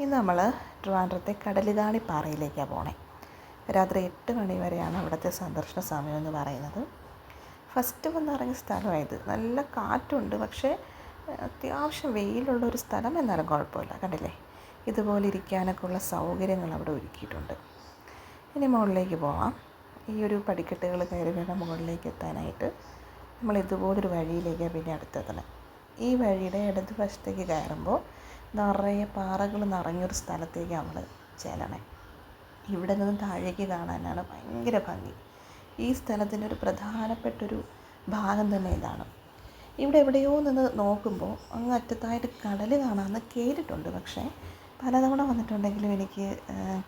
ഇന്ന് നമ്മൾ ട്രിവാൻഡ്രത്തെ കടലിതാളി പാറയിലേക്കാണ് പോണേ. രാത്രി എട്ട് മണി വരെയാണ് അവിടുത്തെ സന്ദർശന സമയം എന്ന് പറയുന്നത്. ഫസ്റ്റ് വന്നിറങ്ങിയ സ്ഥലമായത്. നല്ല കാറ്റുണ്ട് പക്ഷേ അത്യാവശ്യം വെയിലുള്ള ഒരു സ്ഥലം എന്നാലും കുഴപ്പമില്ല. കണ്ടില്ലേ? ഇതുപോലെ ഇരിക്കാനൊക്കെ ഉള്ള സൗകര്യങ്ങൾ അവിടെ ഒരുക്കിയിട്ടുണ്ട്. ഇനി മുകളിലേക്ക് പോവാം. ഈ ഒരു പടിക്കെട്ടുകൾ കയറി വേണം മുകളിലേക്ക് എത്താനായിട്ട്. നമ്മൾ ഇതുപോലൊരു വഴിയിലേക്കാണ് പിന്നെ അടുത്തെത്തണം. ഈ വഴിയുടെ ഇടതുവശത്തേക്ക് കയറുമ്പോൾ നിറയെ പാറകൾ നിറഞ്ഞൊരു സ്ഥലത്തേക്ക് നമ്മൾ ചെല്ലണേ. ഇവിടെ നിന്ന് താഴേക്ക് കാണാനാണ് ഭയങ്കര ഭംഗി. ഈ സ്ഥലത്തിന്റെ ഒരു പ്രധാനപ്പെട്ടൊരു ഭാഗം തന്നെ ഇതാണ്. ഇവിടെ എവിടെയോ നിന്ന് നോക്കുമ്പോൾ അങ്ങ് അറ്റത്തായിട്ട് കടൽ കാണാമെന്ന് കേട്ടിട്ടുണ്ട്. പക്ഷേ പലതവണ വന്നിട്ടുണ്ടെങ്കിലും എനിക്ക്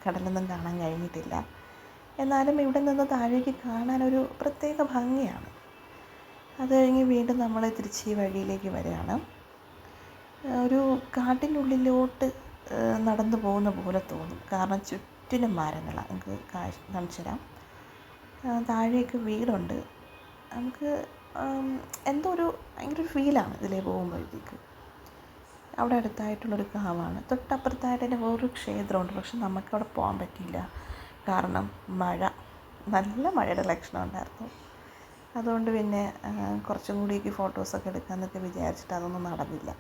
കടലൊന്നും കാണാൻ കഴിഞ്ഞിട്ടില്ല. എന്നാലും ഇവിടെ നിന്ന് താഴേക്ക് കാണാനൊരു പ്രത്യേക ഭംഗിയാണ്. അത് കഴിഞ്ഞ് വീണ്ടും നമ്മൾ തിരിച്ച് വഴിയിലേക്ക് വരികയാണ്. കാട്ടിനുള്ളിലോട്ട് നടന്നു പോകുന്ന പോലെ തോന്നും. കാരണം ചുറ്റിലും മരങ്ങളാണ് നമുക്ക് കാണിച്ചു തരാം താഴേക്ക് വീടുണ്ട്. നമുക്ക് എന്തോ ഒരു ഭയങ്കര ഒരു ഫീലാണ് ഇതിലേ പോകുമ്പോഴത്തേക്ക്. അവിടെ അടുത്തായിട്ടുള്ളൊരു കാവാണ്. തൊട്ടപ്പുറത്തായിട്ട് തന്നെ വേറൊരു ക്ഷേത്രമുണ്ട്. പക്ഷെ നമുക്കവിടെ പോകാൻ പറ്റിയില്ല. കാരണം മഴ. നല്ല മഴയുടെ ലക്ഷണം ഉണ്ടായിരുന്നു. അതുകൊണ്ട് പിന്നെ കുറച്ചും കൂടിയൊക്കെ ഫോട്ടോസൊക്കെ എടുക്കാമെന്നൊക്കെ വിചാരിച്ചിട്ട് അതൊന്നും നടന്നില്ല.